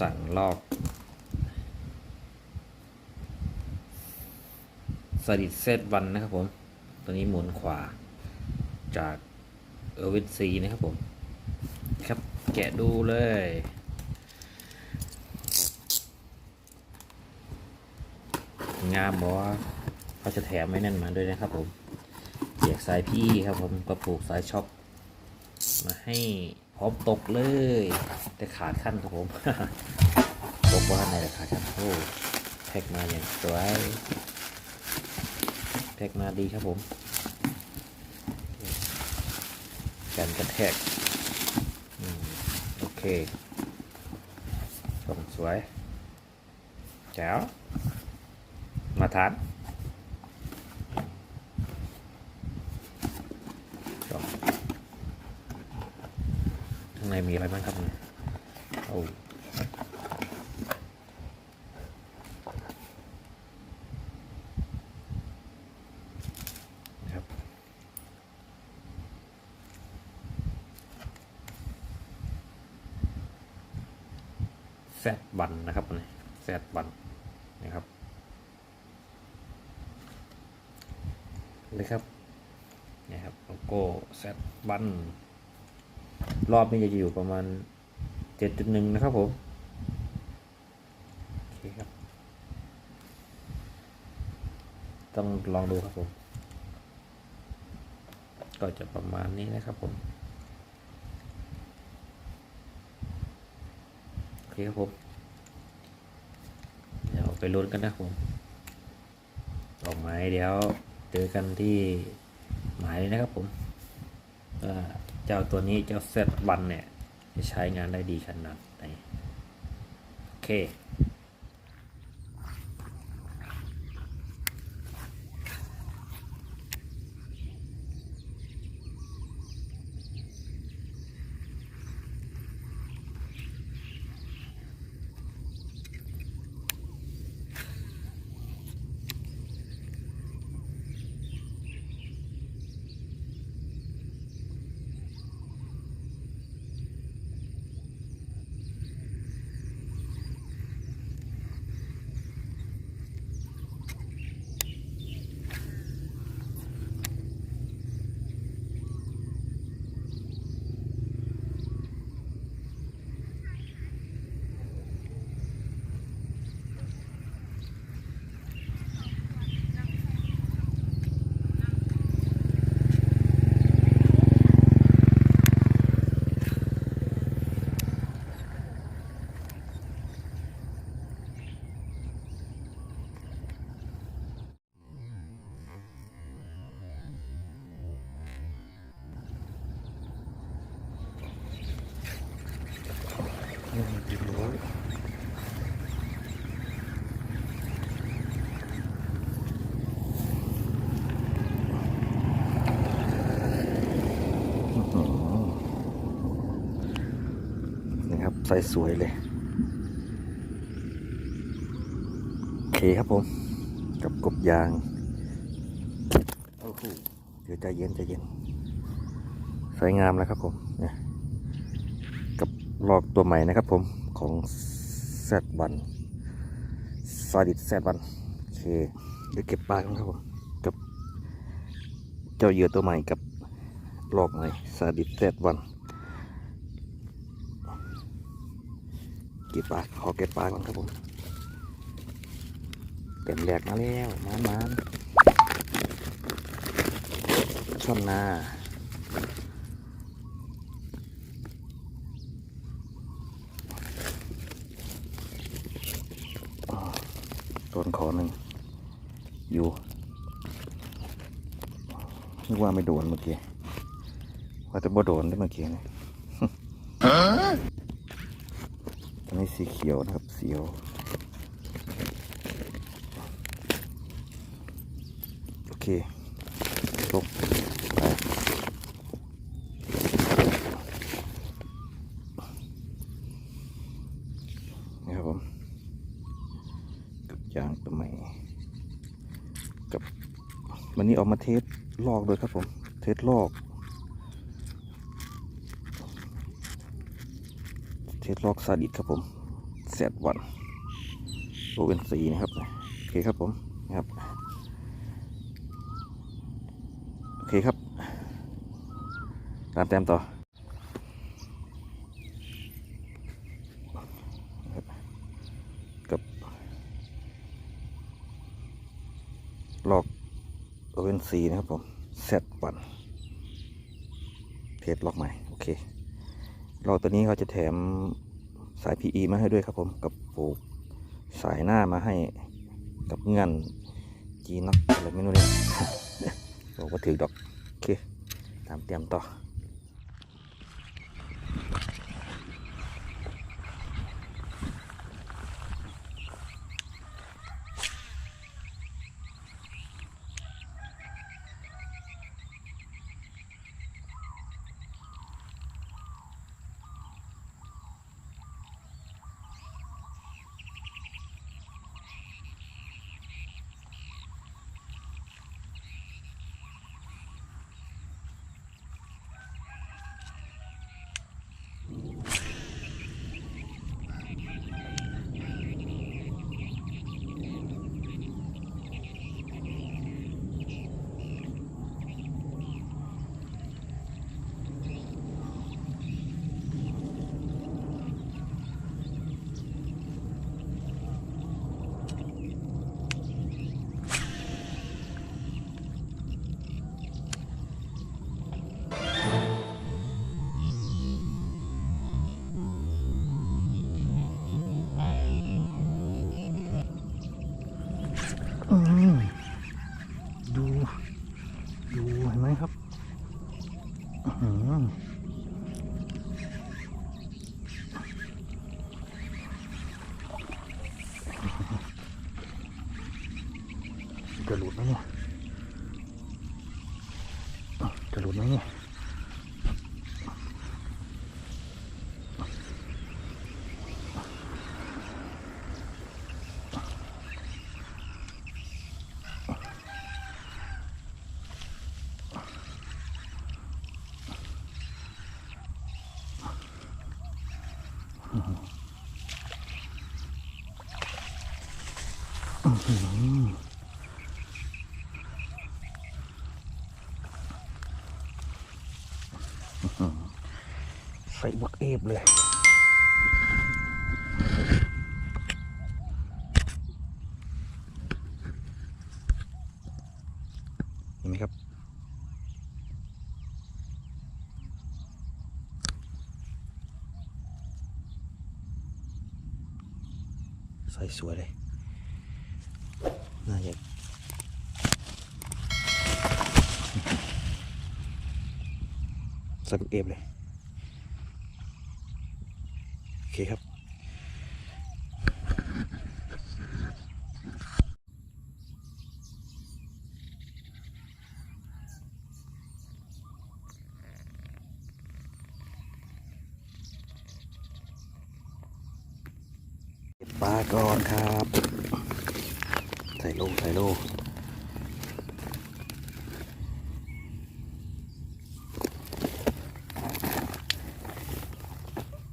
สั่งลอกสดิตเซตวันนะครับผม ตัวนี้หมุนขวาจากเออร์วินซีนะครับผม ครับแกะดูเลย งามบ่เขาจะแถมไม่นั่นมาด้วยนะครับผมเสียกสายพี่ครับผมกระผูกสายช็อคมาให้ พร้อมตกเลย แต่ขาดขั้นครับผม ตกว่าในราคาขั้นโอ้แพ็กมาอย่างสวยแพ็กมาดีครับผมการกระแทกโอเคส่งสวยแจ๋วมาทาน จบข้างในมีอะไรบ้างครับเนี่ยโอ้ครับ แซดบันนะครับนี่แซดบันนะครับเลยครับนี่ครับโลโก้แซดบัน รอบนี้จะอยู่ประมาณ 7.1 นะครับผม โอเคครับ ต้องลองดูครับผม ก็จะประมาณนี้นะครับผม โอเคครับผม เดี๋ยวไปลุ้นกันนะครับผมออกหมายเดี๋ยวเจอกันที่หมายเลยนะครับผมว่า เจ้าตัวนี้เจ้าเซตวันเนี่ยจะใช้งานได้ดีขนาดไหนโอเค นะครับใส่สวยเลย โอเคครับผม กับกบยางโอ้โหเดี๋ยวใจเย็นใจเย็น สวยงามแล้วครับผมนี่ยกับลอกตัวใหม่นะครับผมของแซดบันซาดิสแซดบันโอเคเดี๋ยวเก็บปลาครับผมกับเจ้าเหยื่อตัวใหม่กับลอกใหม่ซาดิสแซดบัน เก็บปลาขอเก็บปลาก่อนครับผมเต็มแหลกมาแล้วมานมานช่อนนาต้นขอหนึ่งอยู่นึกว่าไม่โดนเมื่อกี้ว่าจะบ่โดนได้เมื่อกี้นี่อัน นี้สีเขียวนะครับเสียวโอเคลงไปนี่ครับผมกับยางตัวใหม่กับวันนี้ออกมาเทสลอกด้วยครับผม เทสลอก เทสล็อกซาดิสครับผมแซดวันโอเวนซีนะครับโอเคครับผมนะครับโอเคครับ ตามแต้มต่อกับลอกโอเวนซีนะครับผมเซตวันเทสล็อกใหม่ โอเค ลอกตัวนี้เขาจะแถมสาย PE มาให้ด้วยครับผมกับปลูกสายหน้ามาให้กับเงื่อนจีนักอะไรไม่รู้เลยบอกว่าถือดอก โอเค ตามเตรียมต่อ อื้อหือจะหลุดไหมเนี่ยจะหลุดไหมเนี่ย ใส่บักเอฟเลย เห็นไหมครับ ใส่สวยเลย น่าจะสักเอฟเลย โอเคครับ เาก่อนครับ ใส่โลใส่โล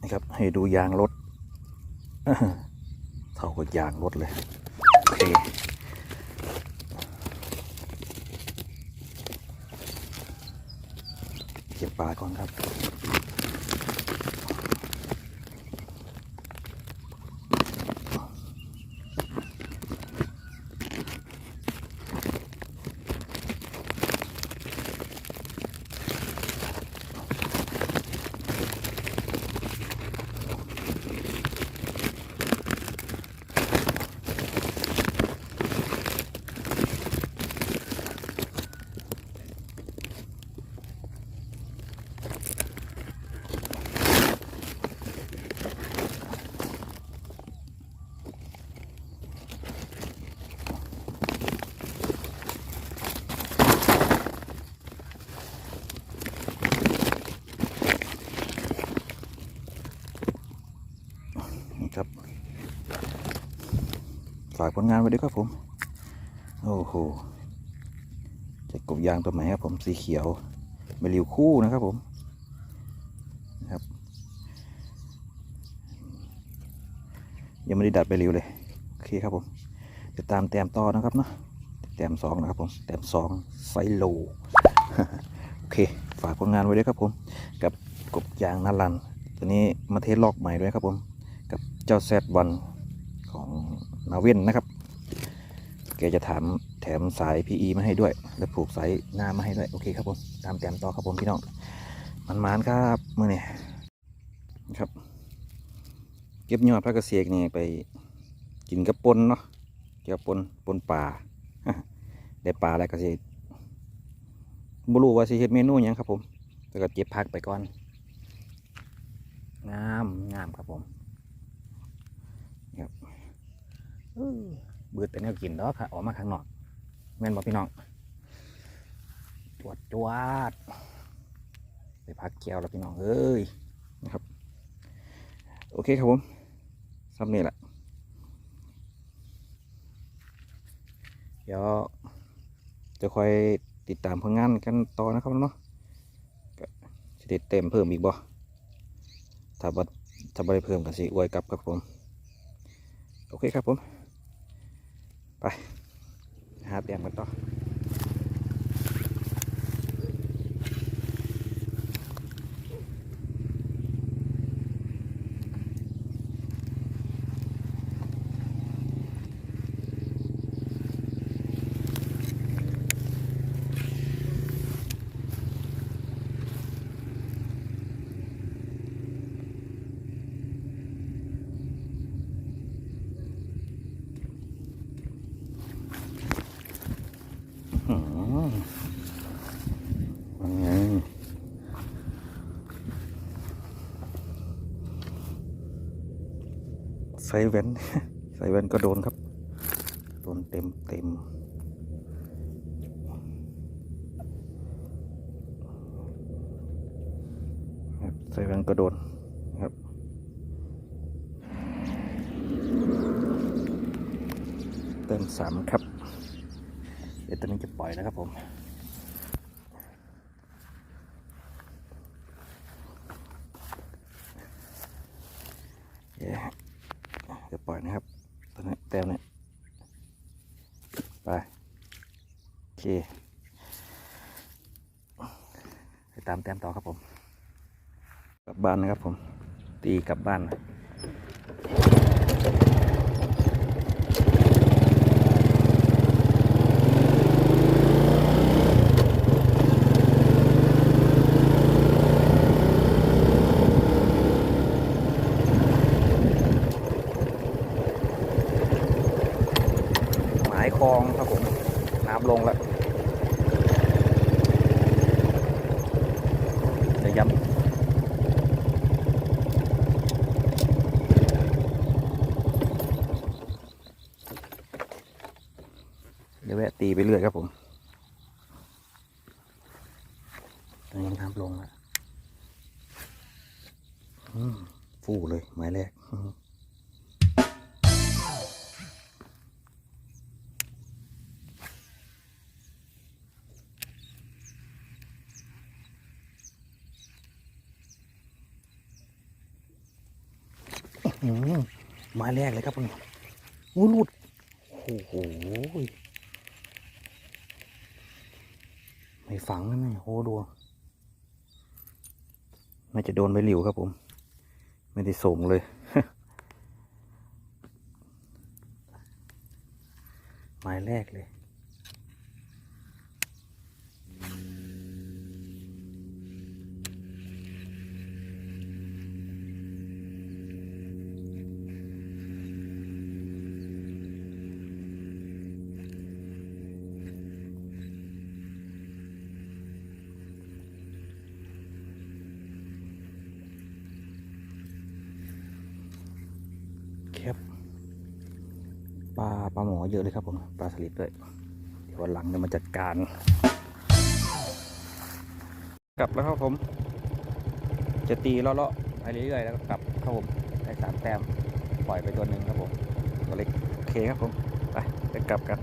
นะครับ ให้ดูยางรถเท่ากับยางรถเลย โอเคเก็บปลาก่อนครับ นี่ครับ ฝากผลงานไว้ด้วยครับผม โอ้โหจะกบยางตัวไหนครับผมสีเขียวเมลิวคู่นะครับผมนะครับยังไม่ได้ดัดไปริวเลยโอเคครับผมเดี๋ยวตามแต้มต่อนะครับเนาะแต้มสองนะครับผมแต้มสองไซโลโอเคฝากผลงานไว้ด้วยครับผม กับกบยางนารันตัวนี้มาเทสลอกใหม่ด้วยครับผม กับเจ้าแซดวันของ นาเว่นนะครับ แกจะถามแถมสาย PE มาให้ด้วย และผูกสายหน้ามาให้ด้วย โอเคครับผม ตามแต้มต่อครับผมพี่น้อง มันมานๆครับมื่อนี้ครับ เก็บยอดพระเกษตรนี่ไปกินกับปนเนาะเกี่ยวปนปนป่าได้ปลาแล้วก็สิบรูว่าสิเฮ็ดเมนูหยังครับผมแต่ก็เก็บพักไปก่อนงามงามครับผมครับอื้อ เบืดแต่แนวกินดอกค่ะ ออกมาข้างนอกแม่นบ่พี่น้อง จวดจวดไปพักแก้วแล้วพี่น้องเอ้ยนะครับ โอเคครับผมซ้ำนี่แหละเดี๋ยวจะคอยติดตามผลงานกันต่อนะครับเนาะจะติดเต็มเพิ่มอีกบ่ถ้าบ่ถ้าบ่ได้เพิ่มกันสิอวยกลับครับผม โอเคครับผม ไปหาเตรียมกันต่อมยังไง ใส่แว่นใส่แว่นก็โดนครับ โดนเต็มเต็มครับใส่แว่นก็โดนครับเต็มสามครับเดี๋ยวตัวนี้จะปล่อยแล้วครับผม เดี๋ยวจะปล่อยนะครับตัวนี้แต้มนี้ไป โอเค ไปตามแต้มต่อครับผม กลับบ้านนะครับผม ตีกลับบ้านนะ หมายคลองครับผม น้ำลงแล้วจะย้ำเดี๋ยวแวะตีไปเรื่อยครับผมตอนนี้น้ำลงแล้วฟูเลยหมายแรกไม้แรกเลยครับคุณโอ้หลุด โอ้โห ไม่ฝังนั่นี่โอ้ดูน่าจะโดนใบหลิวครับผม ไม่ได้ส่งเลย ไม้แรกเลย ปลาหมอเยอะเลยครับผมปลาสลิดด้วยเดี๋ยววันหลังจะมาจัดการ กลับแล้วครับผม จะตีเลาะๆไปเรื่อยๆแล้วก็กลับครับผมได้สามแต้มปล่อยไปตัวหนึ่งครับผมตัวเล็กโอเคครับผมไปไปกลับกัน